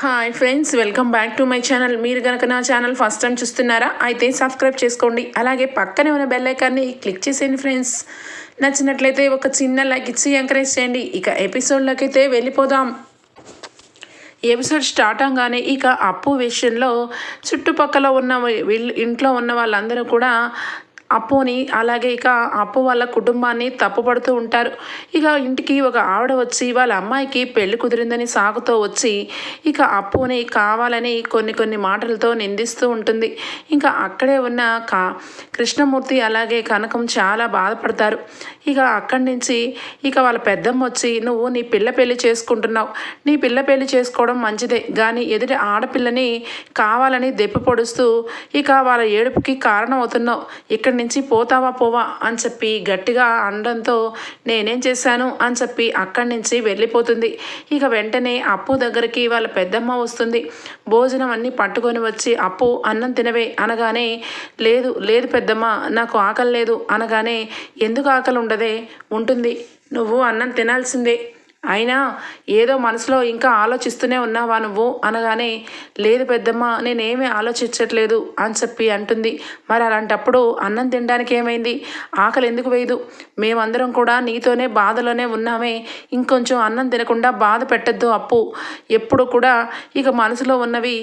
Hi friends welcome back to my channel మీరు కనుక నా ఛానల్ ఫస్ట్ టైం చూస్తున్నారా అయితే సబ్స్క్రైబ్ చేసుకోండి. అలాగే పక్కనే ఉన్న బెల్ ఐకాన్ని క్లిక్ చేసేయండి ఫ్రెండ్స్ నచ్చినట్లయితే ఒక చిన్న లైక్ ఇచ్చి ఎంకరేజ్ చేయండి. ఇక ఎపిసోడ్లోకి అయితే వెళ్ళిపోదాం. ఎపిసోడ్ స్టార్ట్ అవగానే ఇక అప్పు విషయంలో చుట్టుపక్కల ఉన్న ఇంట్లో ఉన్న వాళ్ళందరూ కూడా అప్పుని అలాగే ఇక అప్పు వాళ్ళ కుటుంబాన్ని తప్పుపడుతూ ఉంటారు. ఇక ఇంటికి ఒక ఆవిడ వచ్చి వాళ్ళ అమ్మాయికి పెళ్ళి కుదిరిందని సాగుతో వచ్చి ఇక అప్పుని కావాలని కొన్ని కొన్ని మాటలతో నిందిస్తూ ఉంటుంది. ఇంకా అక్కడే ఉన్న కా కృష్ణమూర్తి అలాగే కనకం చాలా బాధపడతారు. ఇక అక్కడి నుంచి ఇక వాళ్ళ పెద్దమ్మ వచ్చి నువ్వు నీ పిల్ల పెళ్ళి చేసుకుంటున్నావు. నీ పిల్ల పెళ్ళి చేసుకోవడం మంచిదే. కానీ ఎదుటి ఆడపిల్లని కావాలని దెప్పి పొడుస్తూ ఇక వాళ్ళ ఏడుపుకి కారణం అవుతున్నావు ఇక్కడ నుంచి పోతావా పోవా అని చెప్పి గట్టిగా అనడంతో నేనేం చేశాను అని చెప్పి అక్కడి నుంచి వెళ్ళిపోతుంది. ఇక వెంటనే అప్పు దగ్గరికి వాళ్ళ పెద్దమ్మ వస్తుంది. భోజనం అన్నీ పట్టుకొని వచ్చి అప్పు అన్నం తినవే అనగానే లేదు లేదు పెద్దమ్మ నాకు ఆకలి లేదు అనగానే ఎందుకు ఆకలి ఉండదే? ఉంటుంది. నువ్వు అన్నం తినాల్సిందే అయినా ఏదో మనసులో ఇంకా ఆలోచిస్తూనే ఉన్నావా నువ్వు? అనగానే లేదు పెద్దమ్మ నేనేమీ ఆలోచించట్లేదు అని చెప్పి అంటుంది. మరి అలాంటప్పుడు అన్నం తినడానికి ఏమైంది? ఆకలి ఎందుకు వేయదు? మేమందరం కూడా నీతోనే బాధలోనే ఉన్నామే. ఇంకొంచెం అన్నం తినకుండా బాధ పెట్టద్దు అప్పు. ఎప్పుడు కూడా ఇక మనసులో ఉన్నవి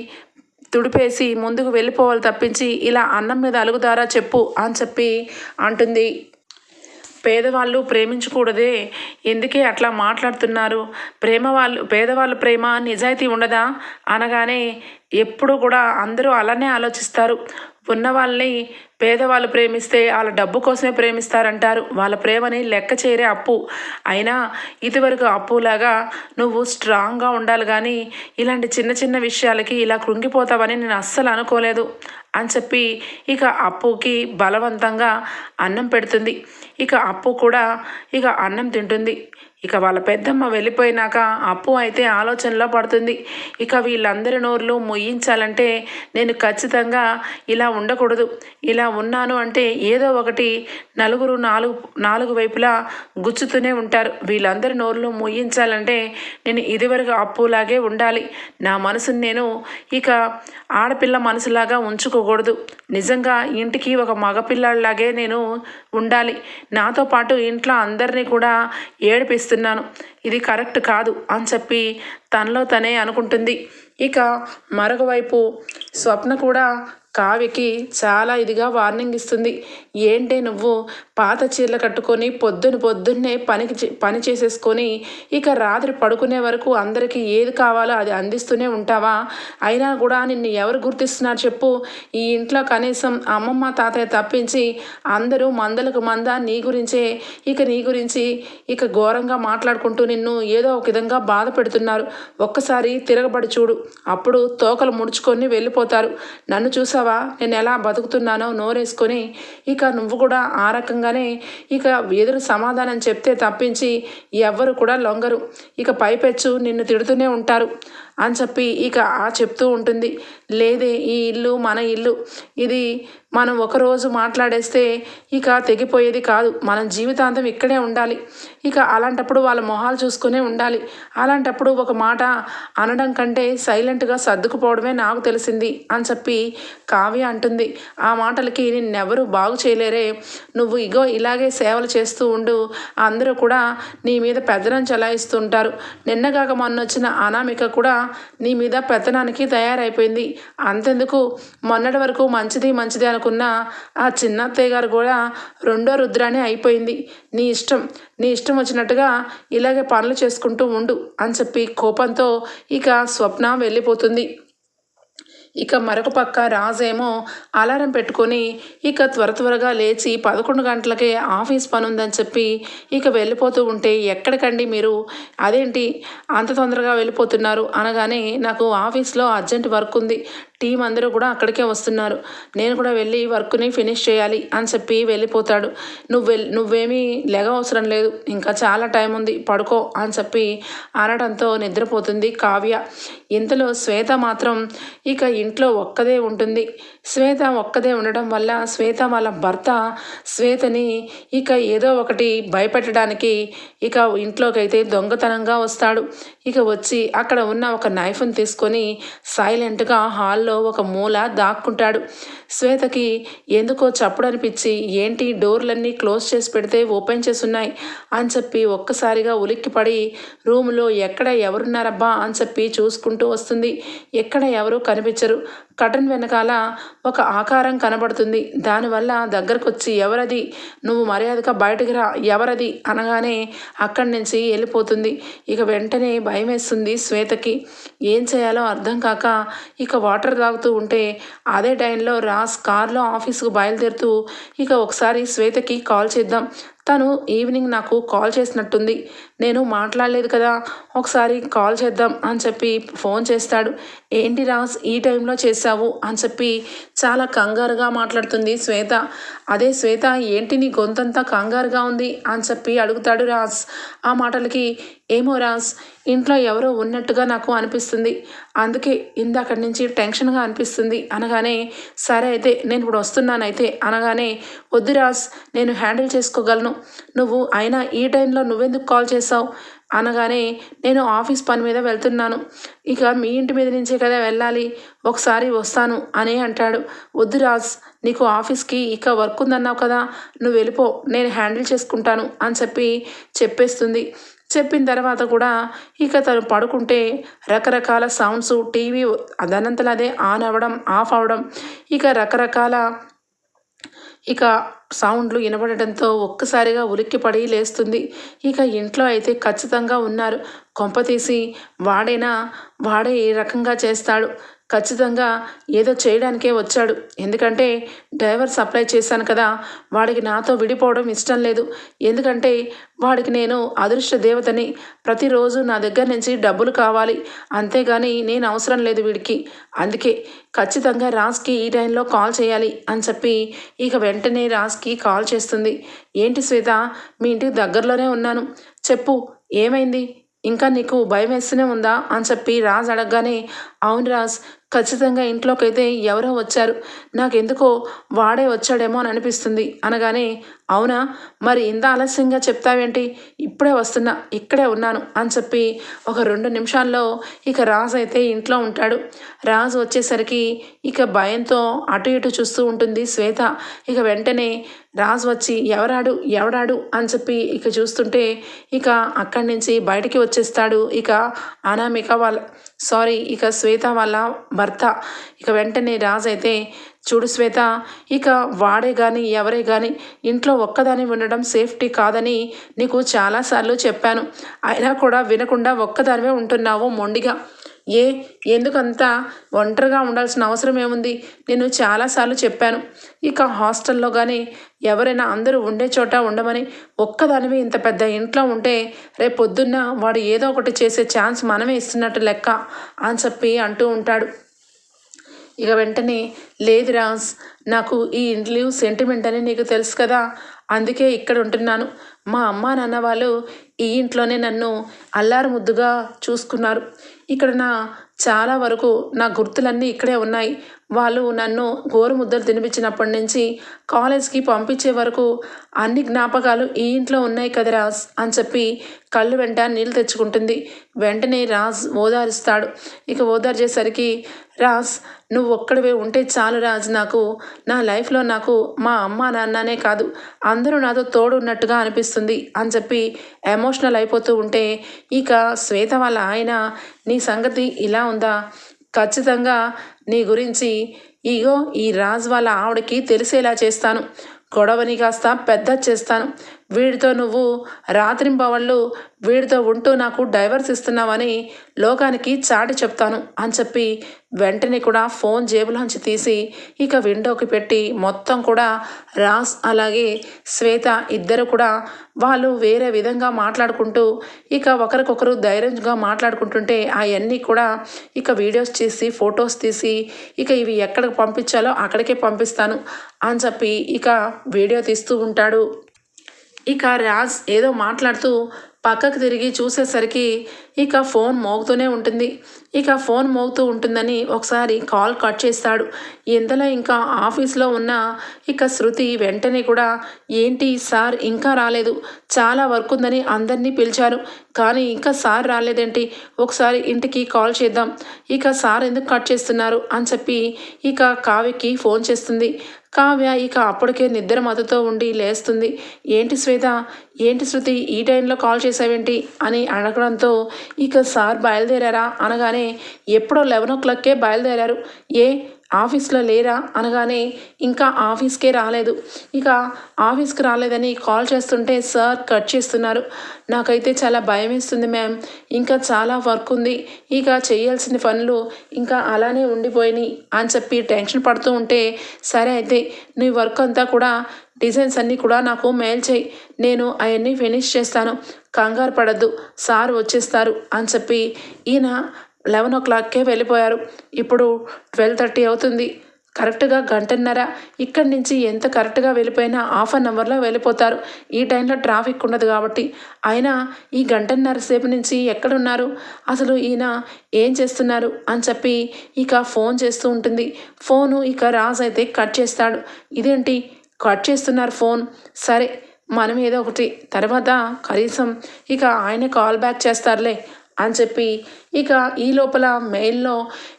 తుడిపేసి ముందుకు వెళ్ళిపోవాలి తప్పించి ఇలా అన్నం మీద అలుగుతారా చెప్పు అని చెప్పి అంటుంది. పేదవాళ్ళు ప్రేమించకూడదే. ఎందుకే అట్లా మాట్లాడుతున్నారు? ప్రేమ వాళ్ళు పేదవాళ్ళ ప్రేమ నిజాయితీ ఉండదా? అనగానే ఎప్పుడు కూడా అందరూ అలానే ఆలోచిస్తారు. ఉన్న వాళ్ళని పేదవాళ్ళు ప్రేమిస్తే వాళ్ళ డబ్బు కోసమే ప్రేమిస్తారంటారు. వాళ్ళ ప్రేమని లెక్క చేరే అప్పు. అయినా ఇదివరకు అప్పులాగా నువ్వు స్ట్రాంగ్గా ఉండాలి కానీ ఇలాంటి చిన్న చిన్న విషయాలకి ఇలా కృంగిపోతావని నేను అస్సలు అనుకోలేదు. అని చెప్పి ఇక అప్పుకి బలవంతంగా అన్నం పెడుతుంది. ఇక అప్పు కూడా ఇక అన్నం తింటుంది. ఇక వాళ్ళ పెద్దమ్మ వెళ్ళిపోయినాక అప్పు అయితే ఆలోచనలో పడుతుంది. ఇక వీళ్ళందరి నోర్లు మొయ్యించాలంటే నేను ఖచ్చితంగా ఇలా ఉండకూడదు. ఇలా ఉన్నాను అంటే ఏదో ఒకటి నలుగురు నాలుగు నాలుగు వైపులా గుచ్చుతూనే ఉంటారు. వీళ్ళందరి నోర్లు మొయ్యించాలంటే నేను ఇదివరకు అప్పులాగే ఉండాలి. నా మనసుని నేను ఇక ఆడపిల్ల మనసులాగా ఉంచుకోకూడదు. నిజంగా ఇంటికి ఒక మగపిల్లలాగే నేను ఉండాలి. నాతో పాటు ఇంట్లో అందరినీ కూడా చేస్తున్నాను. ఇది కరెక్ట్ కాదు అని చెప్పి తనలో తనే అనుకుంటుంది. ఇక మరొక వైపు స్వప్న కూడా కావ్యకి చాలా ఇదిగా వార్నింగ్ ఇస్తుంది. ఏంటి నువ్వు పాత చీరలు కట్టుకొని పొద్దున పొద్దున్నే పనికి పని చేసేసుకొని ఇక రాత్రి పడుకునే వరకు అందరికీ ఏది కావాలో అది అందిస్తూనే ఉంటావా? అయినా కూడా నిన్ను ఎవరు గుర్తిస్తున్నారు చెప్పు? ఈ ఇంట్లో కనీసం అమ్మమ్మ తాతయ్య తప్పించి అందరూ మందలకు మంద నీ గురించే. ఇక నీ గురించి ఇక ఘోరంగా మాట్లాడుకుంటూ నిన్ను ఏదో ఒక విధంగా బాధ పెడుతున్నారు. ఒక్కసారి తిరగబడి చూడు. అప్పుడు తోకలు ముడుచుకొని వెళ్ళిపోతారు. నన్ను చూసావా? నేను ఎలా బతుకుతున్నానో నోరేసుకొని ఇక నువ్వు కూడా ఆ రకంగా రకంగానే ఇక ఎదురు సమాధానం చెప్తే తప్పించి ఎవ్వరు కూడా లొంగరు. ఇక పైపెచ్చు నిన్ను తిడుతూనే ఉంటారు. అని చెప్పి ఇక ఆ చెప్తూ ఉంటుంది. లేదే ఈ ఇల్లు మన ఇల్లు. ఇది మనం ఒకరోజు మాట్లాడేస్తే ఇక తెగిపోయేది కాదు. మనం జీవితాంతం ఇక్కడే ఉండాలి. ఇక అలాంటప్పుడు వాళ్ళ మొహాలు చూసుకునే ఉండాలి. అలాంటప్పుడు ఒక మాట అనడం కంటే సైలెంట్గా సర్దుకుపోవడమే నాకు తెలిసింది అని చెప్పి కావ్య అంటుంది. ఆ మాటలకి నిన్నెవరు బాగు చేయలేరే. నువ్వు ఇగో ఇలాగే సేవలు చేస్తూ ఉండు. అందరూ కూడా నీ మీద పెద్దనం చెలాయిస్తుంటారు. నిన్నగాక మొన్న వచ్చిన అనామిక కూడా నీ మీద పెత్తనానికి తయారైపోయింది. అంతెందుకు? మొన్నటి వరకు మంచిది మంచిది అనుకున్న ఆ చిన్నత్తయ్య గారు కూడా రెండో రుద్రాన్ని అయిపోయింది. నీ ఇష్టం నీ ఇష్టం వచ్చినట్టుగా ఇలాగే పనులు చేసుకుంటూ ఉండు అని చెప్పి కోపంతో ఇక స్వప్న వెళ్ళిపోతుంది. ఇక మరొక పక్క రాజేమో అలారం పెట్టుకొని ఇక త్వర త్వరగా లేచి పదకొండు గంటలకే ఆఫీస్ పని ఉందని చెప్పి ఇక వెళ్ళిపోతూ ఉంటే ఎక్కడికండి మీరు? అదేంటి అంత తొందరగా వెళ్ళిపోతున్నారు అనగానే నాకు ఆఫీస్లో అర్జెంట్ వర్క్ ఉంది. టీం అందరూ కూడా అక్కడికే వస్తున్నారు. నేను కూడా వెళ్ళి వర్క్ని ఫినిష్ చేయాలి అని చెప్పి వెళ్ళిపోతాడు. నువ్వు వెల్ నువ్వేమీ లెగ అవసరం లేదు. ఇంకా చాలా టైం ఉంది. పడుకో అని చెప్పి అనడంతో నిద్రపోతుంది కావ్య. ఇంతలో శ్వేత మాత్రం ఇక ఇంట్లో ఒక్కదే ఉంటుంది. శ్వేత ఒక్కదే ఉండడం వల్ల శ్వేత వాళ్ళ భర్త శ్వేతని ఇక ఏదో ఒకటి భయపెట్టడానికి ఇక ఇంట్లోకైతే దొంగతనంగా వస్తాడు. ఇక వచ్చి అక్కడ ఉన్న ఒక నైఫ్ని తీసుకొని సైలెంట్గా హాల్లో ఒక మూల దాక్కుంటాడు. శ్వేతకి ఎందుకో చప్పుడు అనిపించి ఏంటి డోర్లన్నీ క్లోజ్ చేసి పెడితే ఓపెన్ చేసి ఉన్నాయి అని చెప్పి ఒక్కసారిగా ఉలిక్కిపడి రూమ్లో ఎక్కడ ఎవరున్నారబ్బా? అని చెప్పి చూసుకుంటూ వస్తుంది. ఎక్కడ ఎవరు కనిపించరు. కటన్ వెనకాల ఒక ఆకారం కనబడుతుంది. దానివల్ల దగ్గరకు వచ్చి ఎవరది? నువ్వు మర్యాదగా బయటకు రా. ఎవరది? అనగానే అక్కడి నుంచి వెళ్ళిపోతుంది. ఇక వెంటనే భయం వేస్తుంది శ్వేతకి. ఏం చేయాలో అర్థం కాక ఇక వాటర్ తాగుతూ ఉంటే అదే టైంలో రాస్ కార్లో ఆఫీసుకు బయలుదేరుతూ ఇక ఒకసారి శ్వేతకి కాల్ చేద్దాం. తను ఈవినింగ్ నాకు కాల్ చేసినట్టుంది. నేను మాట్లాడలేదు కదా ఒకసారి కాల్ చేద్దాం అని చెప్పి ఫోన్ చేస్తాడు. ఏంటి రాస్ ఈ టైంలో చేశావు? అని చెప్పి చాలా కంగారుగా మాట్లాడుతుంది శ్వేత. అదే శ్వేత ఏంటి నీ గొంతంతా కంగారుగా ఉంది? అని చెప్పి అడుగుతాడు రాస్ ఆ మాటలకి ఏమో రాజ్ ఇంట్లో ఎవరో ఉన్నట్టుగా నాకు అనిపిస్తుంది. అందుకే ఇందక్కడి నుంచి టెన్షన్గా అనిపిస్తుంది. అనగానే సరే అయితే నేను ఇప్పుడు వస్తున్నానైతే. అనగానే వద్దు రాజ్ నేను హ్యాండిల్ చేసుకోగలను. నువ్వు అయినా ఈ టైంలో నువ్వెందుకు కాల్ చేసావు అనగానే నేను ఆఫీస్ పని మీద వెళ్తున్నాను. ఇక మీ ఇంటి మీద నుంచే కదా వెళ్ళాలి? ఒకసారి వస్తాను అని అంటాడు. వద్దు రాజ్ నీకు ఆఫీస్కి ఇక వర్క్ ఉందన్నావు కదా నువ్వు వెళ్ళిపో నేను హ్యాండిల్ చేసుకుంటాను అని చెప్పి చెప్పేస్తుంది. చెప్పిన తర్వాత కూడా ఇక తను పడుకుంటే రకరకాల సౌండ్స్ టీవీ అదనంతలు అదే ఆన్ అవ్వడం ఆఫ్ అవ్వడం ఇక రకరకాల ఇక సౌండ్లు వినపడటంతో ఒక్కసారిగా ఉలిక్కిపడి లేస్తుంది. ఇక ఇంట్లో అయితే ఖచ్చితంగా ఉన్నారు. కొంపతీసి వాడైనా వాడే ఏ రకంగా చేస్తాడు. ఖచ్చితంగా ఏదో చేయడానికే వచ్చాడు. ఎందుకంటే డ్రైవర్ సప్లై చేశాను కదా వాడికి నాతో విడిపోవడం ఇష్టం లేదు. ఎందుకంటే వాడికి నేను అదృష్ట దేవతని ప్రతిరోజు నా దగ్గర నుంచి డబ్బులు కావాలి. అంతేగాని నేను అవసరం లేదు వీడికి. అందుకే ఖచ్చితంగా రాజ్కి ఈ టైంలో కాల్ చేయాలి అని చెప్పి ఇక వెంటనే రాజ్కి కాల్ చేస్తుంది. ఏంటి శ్వేత మీ ఇంటికి దగ్గరలోనే ఉన్నాను. చెప్పు ఏమైంది? ఇంకా నీకు భయం వేస్తూనే ఉందా? అని చెప్పి రాజ్ అడగగానే అవును రాజ్ ఖచ్చితంగా ఇంట్లోకైతే ఎవరో వచ్చారు. నాకెందుకో వాడే వచ్చాడేమో అని అనిపిస్తుంది. అనగానే అవునా? మరి ఇంత ఆలస్యంగా చెప్తావేంటి? ఇప్పుడే వస్తున్నా ఇక్కడే ఉన్నాను అని చెప్పి ఒక రెండు నిమిషాల్లో ఇక రాజు అయితే ఇంట్లో ఉంటాడు. రాజు వచ్చేసరికి ఇక భయంతో అటు ఇటు చూస్తూ ఉంటుంది శ్వేత. ఇక వెంటనే రాజు వచ్చి ఎవరాడు? ఎవడాడు? అని చెప్పి ఇక చూస్తుంటే ఇక అక్కడి నుంచి బయటికి వచ్చేస్తాడు ఇక అనామిక వాళ్ళ సారీ ఇక శ్వేత వాళ్ళ భర్త. ఇక వెంటనే రాజు అయితే చూడు శ్వేత ఇక వాడే కానీ ఎవరే కానీ ఇంట్లో ఒక్కదాని ఉండడం సేఫ్టీ కాదని నీకు చాలాసార్లు చెప్పాను. అయినా కూడా వినకుండా ఒక్కదానివే ఉంటున్నావు మొండిగా. ఏ ఎందుకంత ఒంటరిగా ఉండాల్సిన అవసరం ఏముంది? నేను చాలాసార్లు చెప్పాను. ఇక హాస్టల్లో కానీ ఎవరైనా అందరూ ఉండే చోట ఉండమని ఒక్కదానివి ఇంత పెద్ద ఇంట్లో ఉంటే రేపు పొద్దున్న వాడు ఏదో ఒకటి చేసే ఛాన్స్ మనమే ఇస్తున్నట్టు లెక్క అని చెప్పి అంటూ ఉంటాడు. ఇక వెంటనే లేదు రాజ్ నాకు ఈ ఇంట్లో సెంటిమెంట్ అని నీకు తెలుసు కదా అందుకే ఇక్కడ ఉంటున్నాను. మా అమ్మ నాన్న వాళ్ళు ఈ ఇంట్లోనే నన్ను అల్లారు ముద్దుగా చూసుకున్నారు. ఇక్కడ నా చాలా వరకు నా గుర్తులన్నీ ఇక్కడే ఉన్నాయి. వాళ్ళు నన్ను గోరుముద్దలు తినిపించినప్పటి నుంచి కాలేజ్కి పంపించే వరకు అన్ని జ్ఞాపకాలు ఈ ఇంట్లో ఉన్నాయి కదా రాజ్ అని చెప్పి కళ్ళు వెంట నీళ్ళు తెచ్చుకుంటుంది. వెంటనే రాజ్ ఓదారుస్తాడు. ఇక ఓదార్చేసరికి రాజ్ నువ్వు ఒక్కడివే ఉంటే చాలు రాజ్ నాకు. నా లైఫ్లో నాకు మా అమ్మ నాన్ననే కాదు. అందరూ నాతో తోడు ఉన్నట్టుగా అనిపిస్తుంది అని చెప్పి ఎమోషనల్ అయిపోతూ ఉంటే ఇక శ్వేత వాళ్ళ ఆయన నీ సంగతి ఇలా ఉందా? ఖచ్చితంగా నీ గురించి ఇగో ఈ రాజ్ వాళ్ళ ఆవిడకి తెలిసేలా చేస్తాను. గొడవని కాస్త పెద్ద చేస్తాను. వీడితో నువ్వు రాత్రింపవళ్ళు వీడితో ఉంటూ నాకు డైవర్స్ ఇస్తున్నావని లోకానికి చాటి చెప్తాను అని చెప్పి వెంటనే కూడా ఫోన్ జేబులోంచి తీసి ఇక విండోకి పెట్టి మొత్తం కూడా రాస్ అలాగే శ్వేత ఇద్దరు కూడా వాళ్ళు వేరే విధంగా మాట్లాడుకుంటూ ఇక ఒకరికొకరు ధైర్యంగా మాట్లాడుకుంటుంటే అవన్నీ కూడా ఇక వీడియోస్ చేసి ఫొటోస్ తీసి ఇక ఇవి ఎక్కడికి పంపించాలో అక్కడికే పంపిస్తాను అని చెప్పి ఇక వీడియో తీస్తూ ఉంటాడు ఇక రాజ్ ఏదో మాట్లాడుతూ పక్కకు తిరిగి చూసేసరికి ఇక ఫోన్ మోగుతూనే ఉంటుంది. ఇక ఫోన్ మోగుతూ ఉంటుందని ఒకసారి కాల్ కట్ చేస్తాడు. ఇంతలో ఇంకా ఆఫీస్లో ఉన్న ఇక శృతి వెంటనే కూడా ఏంటి సార్ ఇంకా రాలేదు. చాలా వర్క్ ఉందని అందరినీ పిలిచారు కానీ ఇంకా సార్ రాలేదేంటి? ఒకసారి ఇంటికి కాల్ చేద్దాం. ఇక సార్ ఎందుకు కట్ చేస్తున్నారు? అని చెప్పి ఇక కావ్యకి ఫోన్ చేస్తుంది. కావ్య ఇక అప్పటికే నిద్ర మతతో ఉండి లేస్తుంది. ఏంటి శ్వేత? ఏంటి శృతి ఈ టైంలో కాల్ చేసావేంటి అని అడగడంతో ఇక సార్ బయలుదేరారా అనగానే ఎప్పుడో లెవెన్ ఓ క్లాక్కే బయలుదేరారు. ఏ ఆఫీస్లో లేరా అనగానే ఇంకా ఆఫీస్కే రాలేదు. ఇక ఆఫీస్కి రాలేదని కాల్ చేస్తుంటే సార్ కట్ చేస్తున్నారు. నాకైతే చాలా భయం వేస్తుంది మ్యామ్. ఇంకా చాలా వర్క్ ఉంది. ఇక చేయాల్సిన పనులు ఇంకా అలానే ఉండిపోయినాయి అని చెప్పి టెన్షన్ పడుతూ ఉంటే సరే అయితే నీ వర్క్ అంతా కూడా డిజైన్స్ అన్నీ కూడా నాకు మెయిల్ చేయి. నేను అవన్నీ ఫినిష్ చేస్తాను. కంగారు పడద్దు. సార్ వచ్చేస్తారు అని చెప్పి ఈయన లెవెన్ ఓ క్లాక్కే వెళ్ళిపోయారు. ఇప్పుడు ట్వెల్వ్ థర్టీ అవుతుంది. కరెక్ట్గా గంటన్నర. ఇక్కడి నుంచి ఎంత కరెక్ట్గా వెళ్ళిపోయినా హాఫ్ అన్ అవర్లో వెళ్ళిపోతారు. ఈ టైంలో ట్రాఫిక్ ఉండదు కాబట్టి. అయినా ఈ గంటన్నర సేపు నుంచి ఎక్కడున్నారు? అసలు ఈయన ఏం చేస్తున్నారు? అని చెప్పి ఇక ఫోన్ చేస్తూ ఉంటుంది. ఫోను ఇక రాజ్ అయితే కట్ చేస్తాడు. ఇదేంటి? కట్ చేస్తున్నారు ఫోన్? సరే మనం ఏదో ఒకటి. తర్వాత కనీసం ఇక ఆయన కాల్ బ్యాక్ చేస్తారులే. అని చెప్పి ఇక ఈ లోపల మెయిల్లో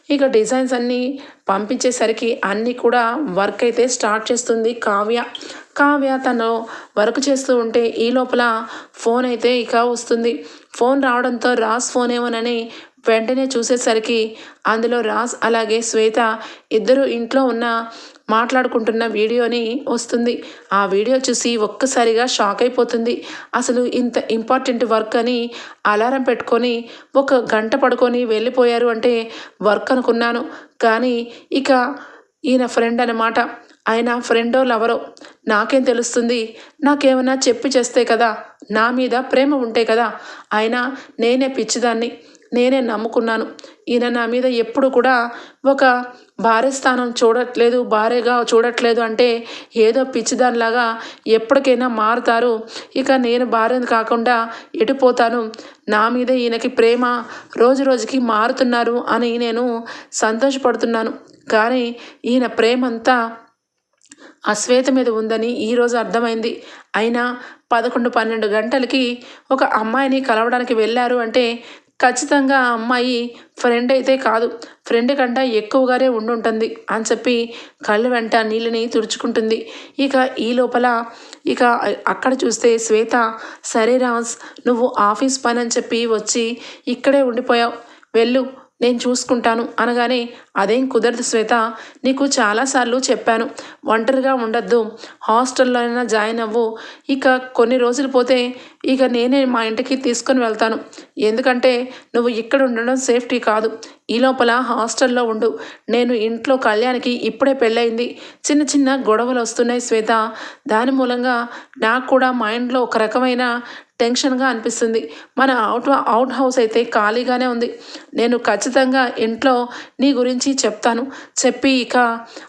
ఇక డిజైన్స్ అన్నీ పంపించేసరికి అన్నీ కూడా వర్క్ అయితే స్టార్ట్ చేస్తుంది కావ్య. కావ్య తను వర్క్ చేస్తూ ఉంటే ఈ లోపల ఫోన్ అయితే ఇక వస్తుంది. ఫోన్ రావడంతో రాస్ ఫోన్ ఏమోనని వెంటనే చూసేసరికి అందులో రాజ్ అలాగే శ్వేత ఇద్దరు ఇంట్లో ఉన్న మాట్లాడుకుంటున్న వీడియోని వస్తుంది. ఆ వీడియో చూసి ఒక్కసారిగా షాక్ అయిపోతుంది. అసలు ఇంత ఇంపార్టెంట్ వర్క్ అని అలారం పెట్టుకొని ఒక గంట పడుకొని వెళ్ళిపోయారు అంటే వర్క్ అనుకున్నాను. కానీ ఇక ఈయన ఫ్రెండ్ అనమాట ఆయన ఫ్రెండో లవరో? నాకేం తెలుస్తుంది? నాకేమైనా చెప్పి చేస్తే కదా? నా మీద ప్రేమ ఉంటే కదా? అయినా నేనే పిచ్చిదాన్ని. నేనే నమ్ముకున్నాను. ఈయన నా మీద ఎప్పుడు కూడా ఒక భార్య స్థానం చూడట్లేదు భార్యగా చూడట్లేదు అంటే ఏదో పిచ్చిదానిలాగా ఎప్పటికైనా మారుతారు. ఇక నేను భార్యను కాకుండా ఎటుపోతాను నా మీద ఈయనకి ప్రేమ రోజు రోజుకి మారుతున్నారు అని నేను సంతోషపడుతున్నాను. కానీ ఈయన ప్రేమంతా అశ్వేత మీద ఉందని ఈరోజు అర్థమైంది. అయినా పదకొండు పన్నెండు గంటలకి ఒక అమ్మాయిని కలవడానికి వెళ్ళారు అంటే ఖచ్చితంగా ఆ అమ్మాయి ఫ్రెండ్ అయితే కాదు. ఫ్రెండ్ కంటే ఎక్కువగానే ఉండుంటుంది అని చెప్పి కళ్ళు వెంట నీళ్ళని తుడుచుకుంటుంది. ఇక ఈ లోపల ఇక అక్కడ చూస్తే శ్వేత సరే రాజ్ నువ్వు ఆఫీస్ పని అని చెప్పి వచ్చి ఇక్కడే ఉండిపోయావు. వెళ్ళు నేను చూసుకుంటాను అనగానే అదేం కుదరదు శ్వేత. నీకు చాలాసార్లు చెప్పాను. ఒంటరిగా ఉండద్దు. హాస్టల్లో అయినా జాయిన్ అవ్వు. ఇక కొన్ని రోజులు పోతే ఇక నేనే మా ఇంటికి తీసుకొని వెళ్తాను. ఎందుకంటే నువ్వు ఇక్కడ ఉండడం సేఫ్టీ కాదు. ఈ లోపల హాస్టల్లో ఉండు. నేను ఇంట్లో కళ్యాణ్కి ఇప్పుడే పెళ్ళయింది. చిన్న చిన్న గొడవలు వస్తున్నాయి శ్వేత. దాని మూలంగా నాకు కూడా మైండ్లో ఒక రకమైన టెన్షన్గా అనిపిస్తుంది. మన అవుట్ అవుట్ హౌస్ అయితే ఖాళీగానే ఉంది. నేను ఖచ్చితంగా ఇంట్లో నీ గురించి చెప్తాను. చెప్పి ఇక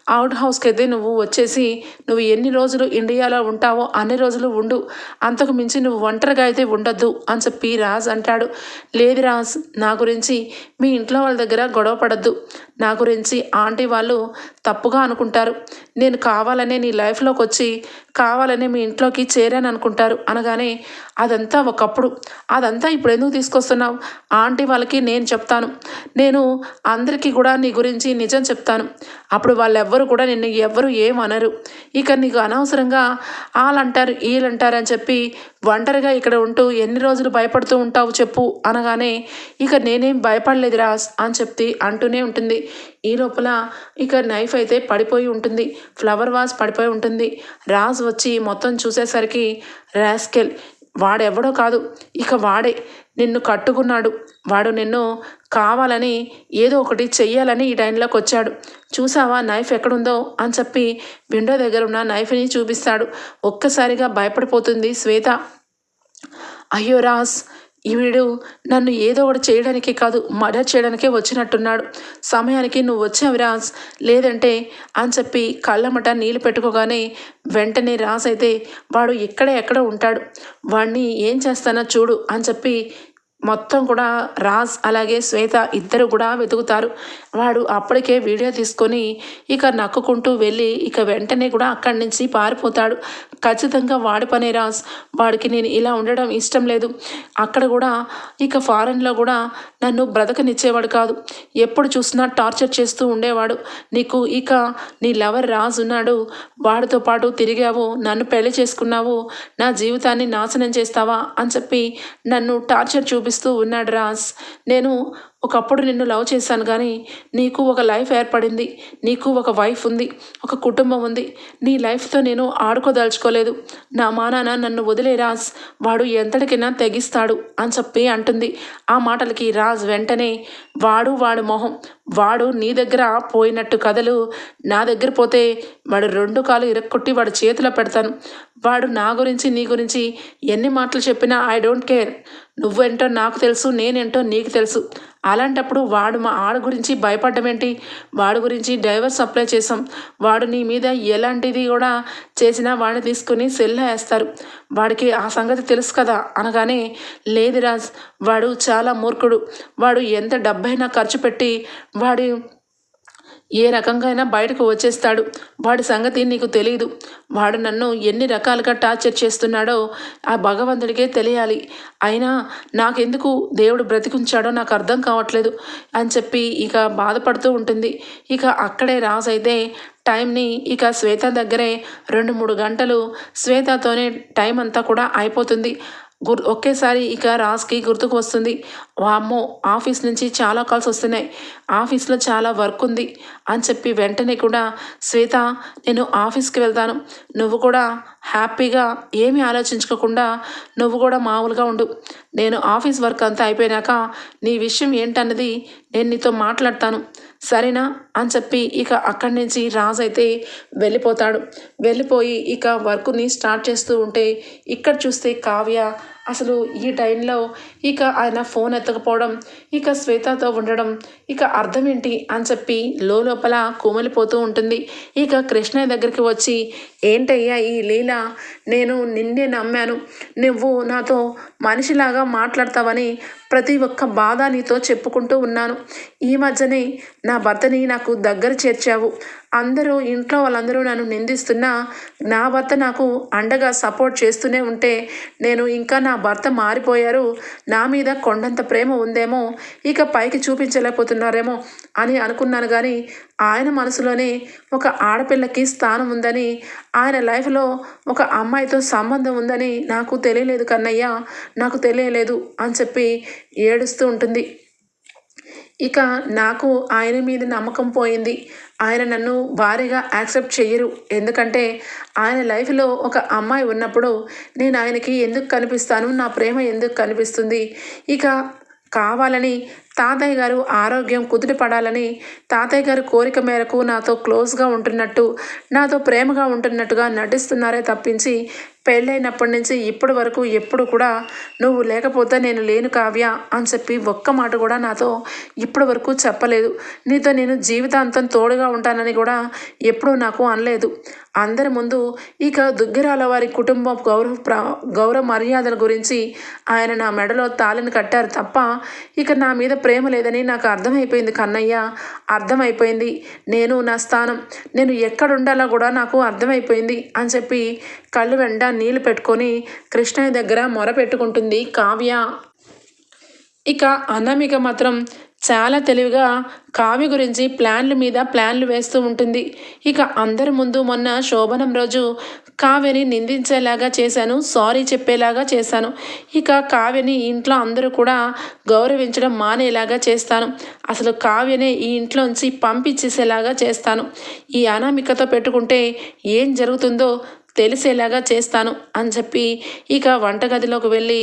అవుట్ హౌస్కి అయితే నువ్వు వచ్చేసి నువ్వు ఎన్ని రోజులు ఇండియాలో ఉంటావో అన్ని రోజులు ఉండు. అంతకు మించి నువ్వు ఒంటరిగా అయితే ఉండొద్దు అని చెప్పి రాజ్ అంటాడు. లేదు రాజ్ నా గురించి మీ ఇంట్లో వాళ్ళ దగ్గర గొడవ పడద్దు. నా గురించి ఆంటీ వాళ్ళు తప్పుగా అనుకుంటారు. నేను కావాలనే నీ లైఫ్లోకి వచ్చి కావాలనే మీ ఇంట్లోకి చేరాను అనుకుంటారు అనగానే అదంతా ఒకప్పుడు. అదంతా ఇప్పుడు ఎందుకు తీసుకొస్తున్నావు? ఆంటీ వాళ్ళకి నేను చెప్తాను. నేను అందరికీ కూడా నీ గురించి నిజం చెప్తాను. అప్పుడు వాళ్ళెవ్వరు కూడా నిన్ను ఎవ్వరు ఏమనరు ఇక నీకు అనవసరంగా వాళ్ళంటారు వీళ్ళంటారు అని చెప్పి ఒంటరిగా ఇక్కడ ఉంటూ ఎన్ని రోజులు భయపడుతూ ఉంటావు చెప్పు అనగానే ఇక నేనేం భయపడలేదురా అని చెప్పి అంటూనే ఉంటుంది. ఈ లోపల ఇక నైఫ్ అయితే పడిపోయి ఉంటుంది. ఫ్లవర్ వాజ్ పడిపోయి ఉంటుంది. రాజ్ వచ్చి మొత్తం చూసేసరికి రాస్కెల్ వాడెవడో కాదు. ఇక వాడే. నిన్ను కట్టుకున్నాడు. వాడు నిన్ను కావాలని ఏదో ఒకటి చెయ్యాలని ఈ టైంలోకి వచ్చాడు. చూసావా నైఫ్ ఎక్కడుందో? అని చెప్పి విండో దగ్గర ఉన్న నైఫ్ని చూపిస్తాడు. ఒక్కసారిగా భయపడిపోతుంది శ్వేత. అయ్యో రాస్ వీడు నన్ను ఏదో ఒకటి చేయడానికి కాదు మర్డర్ చేయడానికే వచ్చినట్టున్నాడు. సమయానికి నువ్వు వచ్చావు రాజ్. లేదంటే అని చెప్పి కళ్ళమట నీళ్ళు పెట్టుకోగానే వెంటనే రాజ్ అయితే వాడు ఇక్కడే ఎక్కడ ఉంటాడు. వాడిని ఏం చేస్తానో చూడు అని చెప్పి మొత్తం కూడా రాజ్ అలాగే శ్వేత ఇద్దరు కూడా వెతుకుతారు. వాడు అప్పటికే వీడియో తీసుకొని ఇక నక్కుకుంటూ వెళ్ళి ఇక వెంటనే కూడా అక్కడి నుంచి పారిపోతాడు. ఖచ్చితంగా వాడి పనే రాజ్. వాడికి నేను ఇలా ఉండడం ఇష్టం లేదు. అక్కడ కూడా ఇక ఫారెన్లో కూడా నన్ను బ్రతకనిచ్చేవాడు కాదు. ఎప్పుడు చూసినా టార్చర్ చేస్తూ ఉండేవాడు. నీకు ఇక నీ లవర్ రాజ్ ఉన్నాడు. వాడితో పాటు తిరిగావు. నన్ను పెళ్ళి చేసుకున్నావు. నా జీవితాన్ని నాశనం చేస్తావా అని చెప్పి నన్ను టార్చర్ చూపి చూపిస్తూ ఉన్నాడు రాజ్ నేను ఒకప్పుడు నిన్ను లవ్ చేశాను కానీ నీకు ఒక లైఫ్ ఏర్పడింది. నీకు ఒక వైఫ్ ఉంది. ఒక కుటుంబం ఉంది. నీ లైఫ్తో నేను ఆడుకోదలుచుకోలేదు. నా మానాన నన్ను వదిలే రాజ్ వాడు ఎంతటికైనా తెగిస్తాడు అని చెప్పి అంటుంది. ఆ మాటలకి రాజ్ వెంటనే వాడు వాడు మొహం వాడు నీ దగ్గర పోయినట్టు కథలు నా దగ్గర పోతే వాడు రెండు కాలు ఇరక్కొట్టి వాడు చేతిలో పెడతాను. వాడు నా గురించి నీ గురించి ఎన్ని మాటలు చెప్పినా ఐ డోంట్ కేర్ నువ్వేంటో నాకు తెలుసు నేనేంటో నీకు తెలుసు. అలాంటప్పుడు వాడు మా ఆడ గురించి భయపడడం ఏంటి? వాడి గురించి డైవర్స్ అప్లై చేసాం వాడు నీ మీద ఎలాంటిది కూడా చేసినా వాడిని తీసుకుని సెల్ వేస్తారు. వాడికి ఆ సంగతి తెలుసు కదా అనగానే లేదు రాజ్ వాడు చాలా మూర్ఖుడు. వాడు ఎంత డబ్బైనా ఖర్చు పెట్టి వాడి ఏ రకంగా అయినా బయటకు వచ్చేస్తాడు. వాడి సంగతి నీకు తెలియదు వాడు నన్ను ఎన్ని రకాలుగా టార్చర్ చేస్తున్నాడో ఆ భగవంతుడికే తెలియాలి. అయినా నాకెందుకు దేవుడు బ్రతికుంచాడో నాకు అర్థం కావట్లేదు అని చెప్పి ఇక బాధపడుతూ ఉంటుంది. ఇక అక్కడే రాజు అయితే టైంని ఇక శ్వేత దగ్గరే రెండు మూడు గంటలు శ్వేతతోనే టైం అంతా కూడా అయిపోతుంది. గుర్ ఒకేసారి ఇక రాజ్కి గుర్తుకు వస్తుంది. వామ్మో ఆఫీస్ నుంచి చాలా కాల్స్ వస్తున్నాయి. ఆఫీస్లో చాలా వర్క్ ఉంది అని చెప్పి వెంటనే కూడా శ్వేత నేను ఆఫీస్కి వెళ్తాను. నువ్వు కూడా హ్యాపీగా ఏమీ ఆలోచించుకోకుండా నువ్వు కూడా మామూలుగా ఉండు. నేను ఆఫీస్ వర్క్ అంతా అయిపోయినాక నీ విషయం ఏంటన్నది నేను నీతో మాట్లాడతాను. సరేనా అని చెప్పి ఇక అక్కడి నుంచి రాజు అయితే వెళ్ళిపోతాడు. వెళ్ళిపోయి ఇక వర్క్ని స్టార్ట్ చేస్తూ ఉంటే ఇక్కడ చూస్తే కావ్య అసలు ఈ టైంలో ఇక ఆయన ఫోన్ ఎత్తకపోవడం ఇక శ్వేతతో ఉండడం ఇక అర్థం ఏంటి అని చెప్పి లోపల కోమలిపోతూ ఉంటుంది. ఇక కృష్ణయ్య దగ్గరికి వచ్చి ఏంటయ్యా ఈ లీల? నేను నిన్నే నమ్మాను. నువ్వు నాతో మనిషిలాగా మాట్లాడతావని ప్రతి ఒక్క బాధ నీతో చెప్పుకుంటూ ఉన్నాను. ఈ మధ్యనే నా భర్తని నాకు దగ్గర చేర్చావు. అందరూ ఇంట్లో వాళ్ళందరూ నన్ను నిందిస్తున్నా నా భర్త నాకు అండగా సపోర్ట్ చేస్తూనే ఉంటే నేను ఇంకా నా భర్త మారిపోయారు నా మీద కొండంత ప్రేమ ఉందేమో ఇక పైకి చూపించలేకపోతున్నారేమో అని అనుకున్నాను కానీ ఆయన మనసులోనే ఒక ఆడపిల్లకి స్థానం ఉందని ఆయన లైఫ్లో ఒక అమ్మాయితో సంబంధం ఉందని నాకు తెలియలేదు కన్నయ్య నాకు తెలియలేదు అని చెప్పి ఏడుస్తూ ఉంటుంది. ఇక నాకు ఆయన మీద నమ్మకం పోయింది. ఆయన నన్ను భారీగా యాక్సెప్ట్ చేయరు ఎందుకంటే ఆయన లైఫ్లో ఒక అమ్మాయి ఉన్నప్పుడు నేను ఆయనకి ఎందుకు కనిపిస్తాను? నా ప్రేమ ఎందుకు కనిపిస్తుంది? ఇక కావాలని తాతయ్య గారు ఆరోగ్యం కుదిరిపడాలని తాతయ్య గారు కోరిక మేరకు నాతో క్లోజ్గా ఉంటున్నట్టు నాతో ప్రేమగా ఉంటున్నట్టుగా నటిస్తున్నారే తప్పించి పెళ్ళైనప్పటి నుంచి ఇప్పటి వరకు ఎప్పుడు కూడా నువ్వు లేకపోతే నేను లేను కావ్య అని చెప్పి ఒక్క మాట కూడా నాతో ఇప్పటి వరకు చెప్పలేదు. నీతో నేను జీవితాంతం తోడుగా ఉంటానని కూడా ఎప్పుడూ నాకు అనలేదు. అందరి ముందు ఇక దుగ్గిరాల వారి కుటుంబ గౌరవ ప్ర గౌరవ మర్యాదల గురించి ఆయన నా మెడలో తాళిని కట్టారు తప్ప ఇక నా మీద ప్రేమ లేదని నాకు అర్థమైపోయింది కన్నయ్య. అర్థమైపోయింది. నేను నా స్థానం నేను ఎక్కడ ఉండాలో కూడా నాకు అర్థమైపోయింది అని చెప్పి కళ్ళు వెండా నీళ్ళు పెట్టుకొని కృష్ణయ్య దగ్గర మొర పెట్టుకుంటుంది కావ్య. ఇక అనామిక మాత్రం చాలా తెలివిగా కావ్య గురించి ప్లాన్ల మీద ప్లాన్లు వేస్తూ ఉంటుంది. ఇక అందరి ముందు మొన్న శోభనం రోజు కావ్యని నిందించేలాగా చేశాను సారీ చెప్పేలాగా చేశాను. ఇక కావ్యని ఇంట్లో అందరూ కూడా గౌరవించడం మానేలాగా చేస్తాను. అసలు కావ్యనే ఈ ఇంట్లోంచి పంపించేసేలాగా చేస్తాను. ఈ అనామికతో పెట్టుకుంటే ఏం జరుగుతుందో తెలిసేలాగా చేస్తాను అని చెప్పి ఇక వంటగదిలోకి వెళ్ళి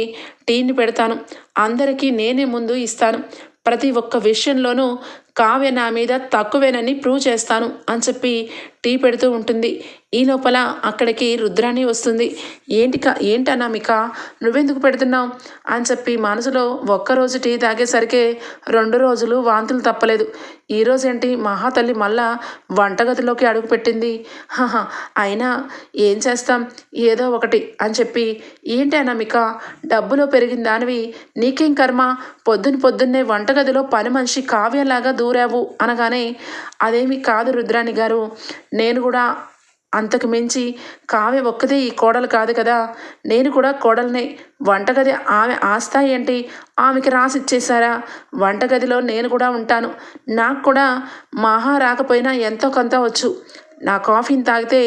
టీని పెడతాను. అందరికీ నేనే ముందు ఇస్తాను. ప్రతి ఒక్క విషయంలోనూ కావ్య నా మీద తక్కువేనని ప్రూవ్ చేస్తాను అని చెప్పి టీ పెడుతూ ఉంటుంది. ఈ లోపల అక్కడికి రుద్రాణి వస్తుంది. ఏంటి కా ఏంటి నువ్వెందుకు పెడుతున్నావు? అని చెప్పి మనసులో ఒక్కరోజు టీ తాగేసరికి రెండు రోజులు వాంతులు తప్పలేదు. ఈరోజు ఏంటి? మహాతల్లి మళ్ళా వంటగదిలోకి అడుగుపెట్టింది హహ అయినా ఏం చేస్తాం? ఏదో ఒకటి అని చెప్పి ఏంటి అనామిక? డబ్బులో పెరిగిన దానివి నీకేం కర్మ? పొద్దున పొద్దున్నే వంటగదిలో పని మనిషి కావ్యలాగా దూరావు అనగానే అదేమి కాదు రుద్రాణి గారు నేను కూడా అంతకు మించి కావ్య ఒక్కదే ఈ కోడలు కాదు కదా. నేను కూడా కోడల్నే. వంటగది ఆమె ఆస్తా ఏంటి? ఆమెకి రాసి ఇచ్చేసారా వంటగదిలో నేను కూడా ఉంటాను. నాకు కూడా మహా రాకపోయినా ఎంతో కొంత వచ్చు. నా కాఫీని తాగితే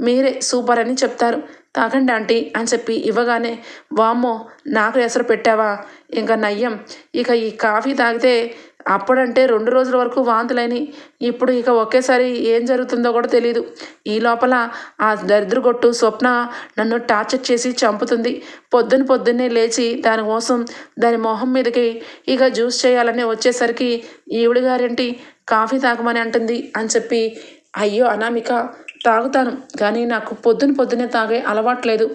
మీరే సూపర్ అని చెప్తారు. తాగండి ఆంటీ అని చెప్పి ఇవ్వగానే వామ్మో నాకు ఎసరు పెట్టావా? ఇంకా నయ్యం. ఇక ఈ కాఫీ తాగితే అప్పుడంటే రెండు రోజుల వరకు వాంతులైనవి ఇప్పుడు ఇక ఒకేసారి ఏం జరుగుతుందో కూడా తెలియదు ఈ లోపల ఆ దరిద్రగొట్టు స్వప్న నన్ను టార్చర్ చేసి చంపుతుంది. పొద్దున పొద్దున్నే లేచి దానికోసం దాని మొహం మీదకి ఇక జ్యూస్ చేయాలని వచ్చేసరికి ఈవిడ గారేంటి? కాఫీ తాగమని అంటుంది అని చెప్పి అయ్యో అనామిక తాగుతాను కానీ నాకు పొద్దున పొద్దునే తాగే అలవాట్లేదు.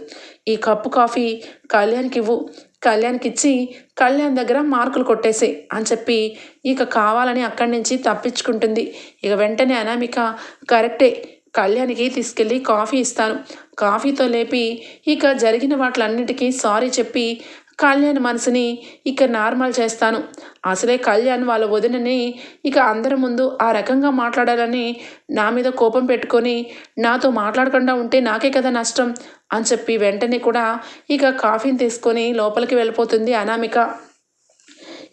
ఈ కప్పు కాఫీ కళ్యాణ్కి ఇవ్వు కళ్యాణ్కి ఇచ్చి కళ్యాణ్ దగ్గర మార్కులు కొట్టేసే అని చెప్పి ఇక కావాలని అక్కడి నుంచి తప్పించుకుంటుంది. ఇక వెంటనే అనామిక కరెక్టే కళ్యాణ్కి తీసుకెళ్ళి కాఫీ ఇస్తాను. కాఫీతో లేపి ఇక జరిగిన వాటిలన్నిటికీ సారీ చెప్పి కళ్యాణ్ మనసుని ఇక నార్మల్ చేస్తాను. అసలే కళ్యాణ్ వాళ్ళ వదినని ఇక అందరి ముందు ఆ రకంగా మాట్లాడాలని నా మీద కోపం పెట్టుకొని నాతో మాట్లాడకుండా ఉంటే నాకే కదా నష్టం అని చెప్పి వెంటనే కూడా ఇక కాఫీని తీసుకొని లోపలికి వెళ్ళిపోతుంది అనామిక.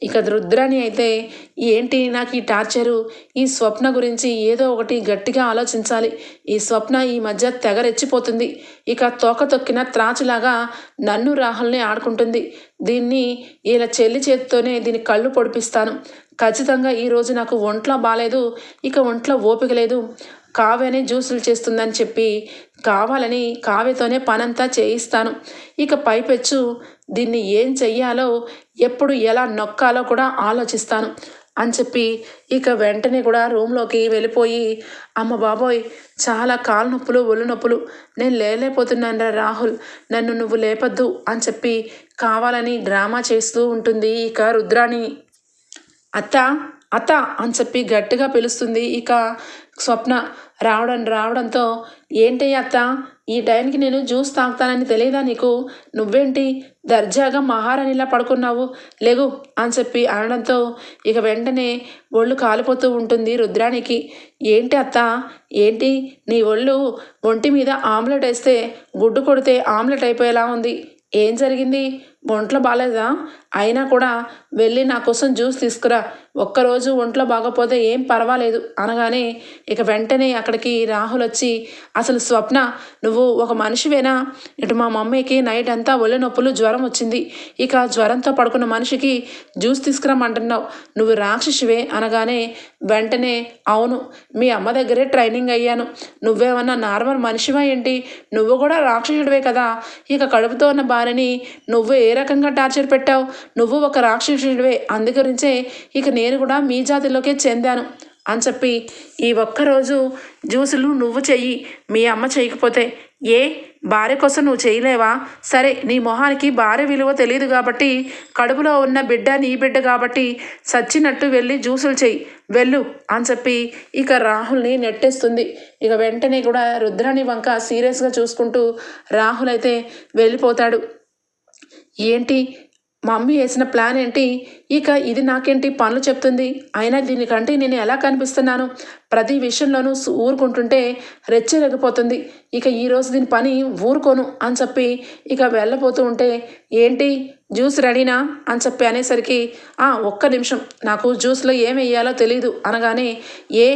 ఇక రుద్రాని అయితే ఏంటి నాకు ఈ టార్చరు? ఈ స్వప్న గురించి ఏదో ఒకటి గట్టిగా ఆలోచించాలి. ఈ స్వప్న ఈ మధ్య తెగ రెచ్చిపోతుంది. ఇక తోక తొక్కిన త్రాచులాగా నన్ను రాహుల్ని ఆడుకుంటుంది. దీన్ని ఇలా చెల్లి చేతితోనే దీని కళ్ళు పొడిపిస్తాను. ఖచ్చితంగా ఈరోజు నాకు ఒంట్లో బాగాలేదు ఇక ఒంట్లో ఓపిక లేదు. కావ్యని జ్యూసులు చేస్తుందని చెప్పి కావాలని కావ్యతోనే పనంతా చేయిస్తాను. ఇక పైపెచ్చు దీన్ని ఏం చెయ్యాలో ఎప్పుడు ఎలా నొక్కాలో కూడా ఆలోచిస్తాను అని చెప్పి ఇక వెంటనే కూడా రూమ్లోకి వెళ్ళిపోయి అమ్మ బాబోయ్ చాలా కాలు నొప్పులు ఒళ్ళు నొప్పులు నేను లేలేకపోతున్నాను రాహుల్ నన్ను నువ్వు లేపద్దు అని చెప్పి కావాలని డ్రామా చేస్తూ ఉంటుంది ఇక రుద్రాణి. అత్త అత్త అని చెప్పి గట్టిగా పిలుస్తుంది ఇక స్వప్న రావడం రావడంతో ఏంటి అత్త ఈ టైంకి నేను జ్యూస్ తాగుతానని తెలియదా నీకు? నువ్వేంటి దర్జాగా మహారాణిలా పడుకున్నావు? లేగు అని చెప్పి అనడంతో ఇక వెంటనే ఒళ్ళు కాలిపోతూ ఉంటుంది రుద్రానికి ఏంటి అత్త ఏంటి? నీ ఒళ్ళు ఒంటి మీద ఆమ్లెట్ వేస్తే గుడ్డు కొడితే ఆమ్లెట్ అయిపోయేలా ఉంది. ఏం జరిగింది? ఒంట్లో బాగాలేదా అయినా కూడా వెళ్ళి నా కోసం జ్యూస్ తీసుకురా. ఒక్కరోజు ఒంట్లో బాగోపోతే ఏం పర్వాలేదు అనగానే ఇక వెంటనే అక్కడికి రాహుల్ వచ్చి అసలు స్వప్న నువ్వు ఒక మనిషివేనా? ఇటు మా మమ్మీకి నైట్ అంతా ఒళ్ళు నొప్పులు జ్వరం వచ్చింది. ఇక జ్వరంతో పడుకున్న మనిషికి జ్యూస్ తీసుకురమ్మంటున్నావు. నువ్వు రాక్షసివే అనగానే వెంటనే అవును మీ అమ్మ దగ్గరే ట్రైనింగ్ అయ్యాను. నువ్వేమన్నా నార్మల్ మనిషివా ఏంటి? నువ్వు కూడా రాక్షసుడివే కదా. ఇక కడుపుతో ఉన్న భార్యని నువ్వు ఏ రకంగా టార్చర్ పెట్టావు. నువ్వు ఒక రాక్షసుడివే. అందుగురించే ఇక నేను కూడా మీ జాతిలోకే చెందాను అని చెప్పి ఈ ఒక్కరోజు జ్యూసులు నువ్వు చెయ్యి మీ అమ్మ చేయకపోతే. ఏ? భార్య కోసం నువ్వు చేయలేవా? సరే నీ మొహానికి భార్య విలువ తెలియదు కాబట్టి కడుపులో ఉన్న బిడ్డ నీ బిడ్డ కాబట్టి సచ్చినట్టు వెళ్ళి జ్యూసులు చెయ్యి. వెళ్ళు అని చెప్పి ఇక రాహుల్ని నెట్టేస్తుంది. ఇక వెంటనే కూడా రుద్రాణి వంక సీరియస్గా చూసుకుంటూ రాహుల్ అయితే వెళ్ళిపోతాడు. ఏంటి? మమ్మీ వేసిన ప్లాన్ ఏంటి? ఇక ఇది నాకేంటి పనులు చెప్తుంది? అయినా దీనికంటే నేను ఎలా కనిపిస్తున్నాను? ప్రతి విషయంలోనూ ఊరుకుంటుంటే రెచ్చరెగిపోతుంది. ఇక ఈరోజు దీని పని ఊరుకోను అని చెప్పి ఇక వెళ్ళబోతూ ఉంటే ఏంటి? జ్యూస్ రెడీనా? అని చెప్పి అనేసరికి "ఆ, ఒక్క నిమిషం. నాకు జ్యూస్లో ఏం వేయాలో తెలియదు అనగానే ఏ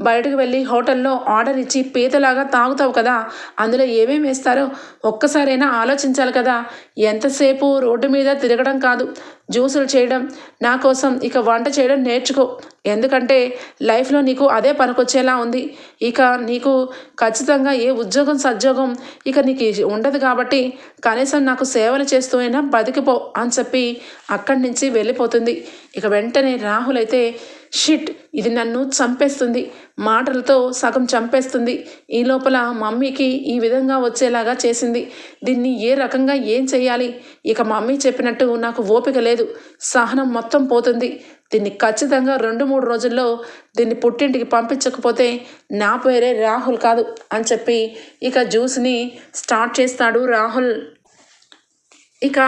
బయటకు వెళ్ళి హోటల్లో ఆర్డర్ ఇచ్చి పీతలాగా తాగుతావు కదా? అందులో ఏమేమి వేస్తారో ఒక్కసారైనా ఆలోచించాలి కదా? ఎంతసేపు రోడ్డు మీద తిరగడం కాదు. జ్యూసులు చేయడం నా కోసం ఇక వంట చేయడం నేర్చుకో. ఎందుకంటే లైఫ్లో నీకు అదే పనికొచ్చేలా ఉంది. ఇక నీకు ఖచ్చితంగా ఏ ఉద్యోగం సద్యోగం ఇక నీకు ఉండదు కాబట్టి కనీసం నాకు సేవలు చేస్తూ అయినా బతికిపో అని చెప్పి అక్కడి నుంచి వెళ్ళిపోతుంది. ఇక వెంటనే రాహుల్ అయితే షిట్ ఇది నన్ను చంపేస్తుంది. మాటలతో సగం చంపేస్తుంది. ఈ లోపల మమ్మీకి ఈ విధంగా వచ్చేలాగా చేసింది. దీన్ని ఏ రకంగా ఏం చేయాలి. ఇక మమ్మీ చెప్పినట్టు నాకు ఓపిక లేదు. సహనం మొత్తం పోతుంది. దీన్ని ఖచ్చితంగా రెండు మూడు రోజుల్లో దీన్ని పుట్టింటికి పంపించకపోతే నా పేరే రాహుల్ కాదు అని చెప్పి ఇక జ్యూస్ని స్టార్ట్ చేస్తాడు రాహుల్. ఇక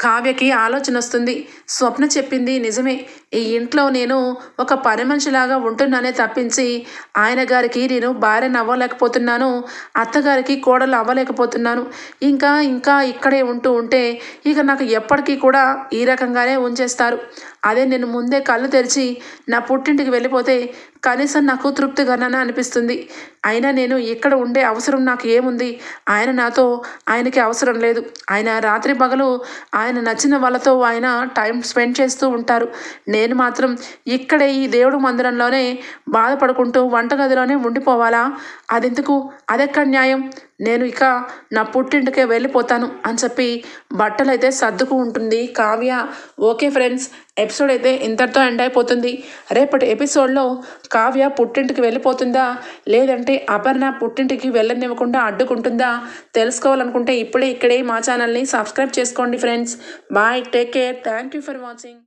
కావ్యకి ఆలోచన వస్తుంది. స్వప్న చెప్పింది నిజమే. ఈ ఇంట్లో నేను ఒక పని మనిషిలాగా ఉంటున్నానే తప్పించి ఆయన గారికి నేను భార్యను అవ్వలేకపోతున్నాను అత్తగారికి కోడలు అవ్వలేకపోతున్నాను. ఇంకా ఇంకా ఇక్కడే ఉంటూ ఉంటే ఇక నాకు ఎప్పటికీ కూడా ఈ రకంగానే ఉంచేస్తారు. అదే నేను ముందే కళ్ళు తెరిచి నా పుట్టింటికి వెళ్ళిపోతే కనీసం నాకు తృప్తిగానే అనిపిస్తుంది. అయినా నేను ఇక్కడ ఉండే అవసరం నాకు ఏముంది? ఆయన నాతో ఆయనకి అవసరం లేదు. ఆయన రాత్రి పగలు ఆయన నచ్చిన వాళ్ళతో ఆయన టైం స్పెండ్ చేస్తూ ఉంటారు. నేను మాత్రం ఇక్కడే ఈ దేవుడు మందిరంలోనే బాధపడుకుంటూ వంటగదిలోనే ఉండిపోవాలా? అదెందుకు? అదెక్కడ న్యాయం? నేను ఇక నా పుట్టింటికే వెళ్ళిపోతాను అని చెప్పి బట్టలు అయితే సర్దుకు ఉంటుంది. కావ్య ఓకే ఫ్రెండ్స్ ఎపిసోడ్ అయితే ఇంతటితో ఎండ్ అయిపోతుంది. రేపటి ఎపిసోడ్లో కావ్య పుట్టింటికి వెళ్ళిపోతుందా? లేదంటే అపర్ణ పుట్టింటికి వెళ్ళనివ్వకుండా అడ్డుకుంటుందా? తెలుసుకోవాలనుకుంటే ఇప్పుడే ఇక్కడే మా ఛానల్ని సబ్స్క్రైబ్ చేసుకోండి friends. Bye take care thank you for watching.